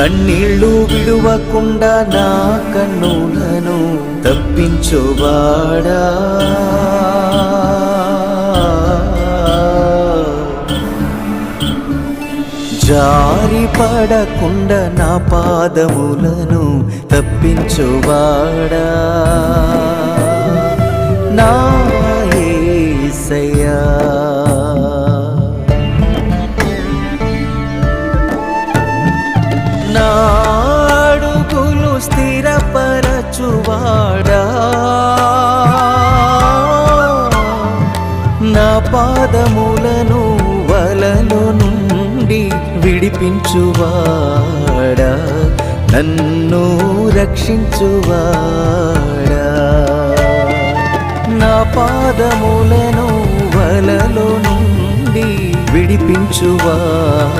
కన్నీళ్ళు విడువకుండా నా కన్నులను తప్పించువాడా? జారి పడకుండా నా పాదములను తప్పించువాడా? నా ఏసయ్యా. స్థిరపరచువాడా నా పాదములను వలలు నుండి విడిపించువాడా? నన్ను రక్షించువాడా? నా పాదములను వలలో నుండి విడిపించువాడా?